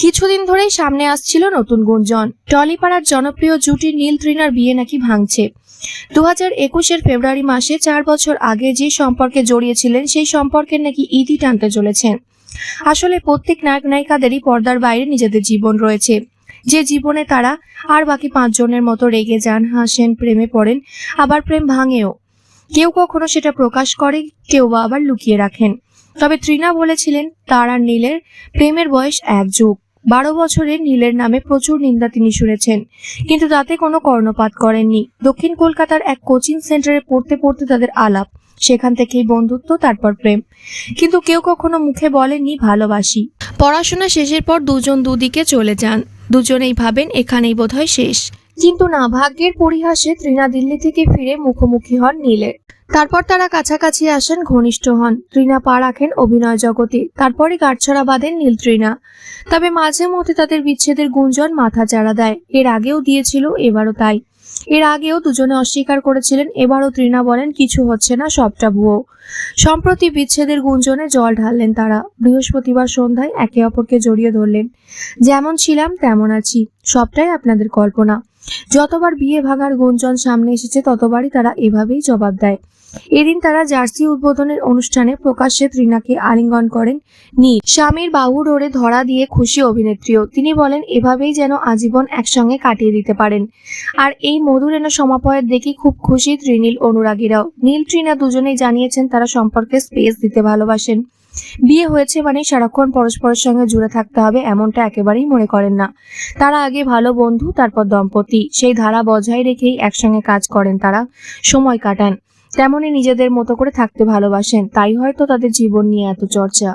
কিছুদিন ধরেই সামনে আসছিল নতুন গুঞ্জন। টলিপাড়ার জনপ্রিয় জুটি নীল তৃণার বিয়ে নাকি ভাঙছে। দু হাজার একুশের ফেব্রুয়ারি মাসে চার বছর আগে যে সম্পর্কে জড়িয়েছিলেন, সেই সম্পর্কের নাকি ইতি টানতে চলেছেন। আসলে প্রত্যেক নায়ক নায়িকাদেরই পর্দার বাইরে নিজেদের জীবন রয়েছে। যে জীবনে তারা আর বাকি পাঁচজনের মতো রেগে যান, হাসেন, প্রেমে পড়েন, আবার প্রেম ভাঙেও। কেউ কখনো সেটা প্রকাশ করে, কেউ বা আবার লুকিয়ে রাখেন। তবে তৃণা বলেছিলেন, তার আর নীলের প্রেমের বয়স এক যুগ। বারো বছরে নীলের নামে প্রচুর নিন্দা তিনি শুনেছেন। কিন্তু তাতে কোনো কর্ণপাত করেননি। দক্ষিণ কলকাতার এক কোচিং সেন্টারে পড়তে পড়তে তাদের আলাপ, সেখান থেকেই বন্ধুত্ব, তারপর প্রেম। কিন্তু কেউ কখনো মুখে বলেননি ভালোবাসি। পড়াশোনা শেষের পর দুজন দুদিকে চলে যান। দুজনেই ভাবেন, এখানেই বোধহয় শেষ। কিন্তু না ভাগ্যের পরিহাসে তৃণা দিল্লি থেকে ফিরে মুখোমুখি হন নীলের। তারপর তারা কাছাকাছি আসেন, ঘনিষ্ঠ হন। তৃণা পা রাখেন অভিনয় জগতে। তারপরে গাঁটছড়া বাঁধেন নীল তৃণা তবে মাঝে মধ্যে তাদের বিচ্ছেদের গুঞ্জন মাথা চাড়া দেয়। এর আগেও দিয়েছিল, এবারও তাই। এর আগেও দুজনে অস্বীকার করেছিলেন, এবারও তৃণা বলেন, কিছু হচ্ছে না, সবটা ভুয়ো। সম্প্রতি বিচ্ছেদের গুঞ্জনে জল ঢাললেন তারা। বৃহস্পতিবার সন্ধ্যায় একে অপরকে জড়িয়ে ধরলেন। যেমন ছিলাম, তেমন আছি। সবটাই আপনাদের কল্পনা। যতবার বিয়ে ভাঙার গুঞ্জন সামনে এসেছে, ততবারই তারা এভাবেই জবাব দেয়। এদিন তারা জার্সি উদ্বোধনের অনুষ্ঠানে প্রকাশ্যে তৃণাকে আলিঙ্গন করেন নীল। স্বামীর বাহু ডোরে ধরা দিয়ে খুশি অভিনেত্রীও। তিনি বলেন, এভাবেই যেন আজীবন একসঙ্গে কাটিয়ে দিতে পারেন। আর এই মধুরেণ সমাপয়ের দেখে খুব খুশি ত্রিনীল অনুরাগীরাও। নীল তৃণা দুজনেই জানিয়েছেন তারা সম্পর্কে স্পেস দিতে ভালোবাসেন। বিয়ে হয়েছে মানে সারাক্ষণ পরস্পরের সঙ্গে জুড়ে থাকতে হবে, এমনটা একেবারেই মনে করেন না। তারা আগে ভালো বন্ধু, তারপর দম্পতি। সেই ধারা বজায় রেখেই একসঙ্গে কাজ করেন তারা, সময় কাটান। তেমনই নিজেদের মতো করে থাকতে ভালোবাসেন। তাই হয়তো তাদের জীবন নিয়ে এত চর্চা।